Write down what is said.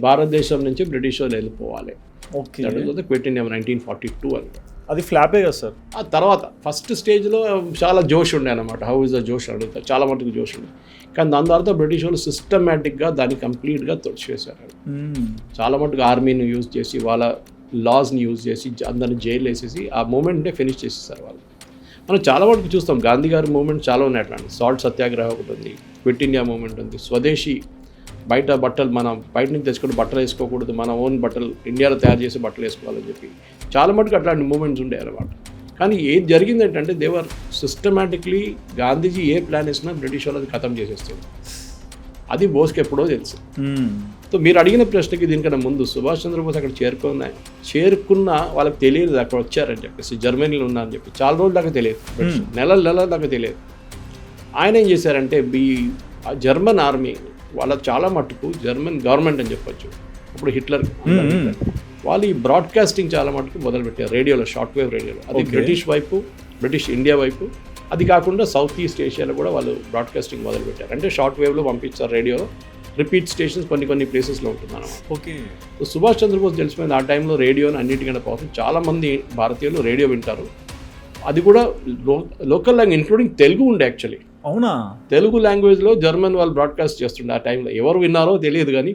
భారతదేశం నుంచి బ్రిటిష్ వాళ్ళు వెళ్ళిపోవాలి. Okay. Quit India nineteen forty two అని. అది ఫ్లాపే కదా సార్. ఆ తర్వాత ఫస్ట్ స్టేజ్లో చాలా జోష్ ఉండే అనమాట హౌ ఇస్ ద జోష్ అడుగుతారు. చాలా మటుకు జోష్ ఉండే. కానీ దాని తర్వాత బ్రిటిష్ వాళ్ళు సిస్టమేటిక్గా దాన్ని కంప్లీట్గా తొడిచేశారు. మ్మ్. చాలా మటుకు ఆర్మీని యూజ్ చేసి వాళ్ళ లాస్ని యూజ్ చేసి అందరిని జైలు వేసేసి ఆ మూమెంట్నే ఫినిష్ చేసేసారు వాళ్ళు. మనం చాలా మటుకు చూస్తాం. గాంధీ గారి మూమెంట్ చాలా ఉన్నాయి అట్లాంటి. సాల్ట్ సత్యాగ్రహం ఒకటి ఉంది. క్విట్ ఇండియా మూమెంట్ ఉంది. స్వదేశీ బయట బట్టలు మనం బయట నుంచి తెచ్చుకుని బట్టలు వేసుకోకూడదు మన ఓన్ బట్టలు ఇండియాలో తయారు చేసి బట్టలు వేసుకోవాలని చెప్పి చాలా మటుకు అట్లాంటి మూమెంట్స్ ఉండే అనమాట కానీ ఏది జరిగింది ఏంటంటే దేవర్ సిస్టమేటిక్లీ గాంధీజీ ఏ ప్లాన్ వేసినా బ్రిటిష్ వాళ్ళది ఖతం చేసేస్తుంది. అది బోస్కి ఎప్పుడో తెలుసు. మ్మ్. సో మీరు అడిగిన ప్రశ్నకి దీనికన్నా ముందు సుభాష్ చంద్రబోస్ అక్కడ చేరుకున్న చేరుకున్న వాళ్ళకి తెలియదు అక్కడ వచ్చారని చెప్పేసి జర్మనీలో ఉన్నా అని చెప్పి. చాలా రోజుల దాకా తెలియదు. నెలల నెలల దాకా తెలియదు. ఆయన ఏం చేశారంటే ఆ జర్మన్ ఆర్మీ వాళ్ళ చాలా మట్టుకు జర్మన్ గవర్నమెంట్ అని చెప్పొచ్చు. ఇప్పుడు హిట్లర్ వాళ్ళు ఈ బ్రాడ్కాస్టింగ్ చాలా మటుకు మొదలుపెట్టారు రేడియోలో షార్ట్ వేవ్ రేడియోలో. అది. బ్రిటిష్ వైపు బ్రిటిష్ ఇండియా వైపు అది కాకుండా సౌత్ ఈస్ట్ ఏషియాలో కూడా వాళ్ళు బ్రాడ్కాస్టింగ్ మొదలుపెట్టారు. అంటే షార్ట్ వేవ్లో పంపించారు రేడియోలో. రిపీట్ స్టేషన్స్ కొన్ని కొన్ని ప్లేసెస్లో ఉంటుంది ఓకే. సో సుభాష్ చంద్రబోస్ తెలిసిపోయింది ఆ టైంలో రేడియోని అన్నిటికన్నా పవర్ఫుల్ చాలా మంది భారతీయులు రేడియో వింటారు. అది కూడా లోకల్ లాంగ్వేజ్ ఇంక్లూడింగ్ తెలుగు ఉండే యాక్చువల్లీ అవునా? తెలుగు లాంగ్వేజ్లో జర్మన్ వాళ్ళు బ్రాడ్కాస్ట్ చేస్తుండే ఆ టైంలో ఎవరు విన్నారో తెలియదు కానీ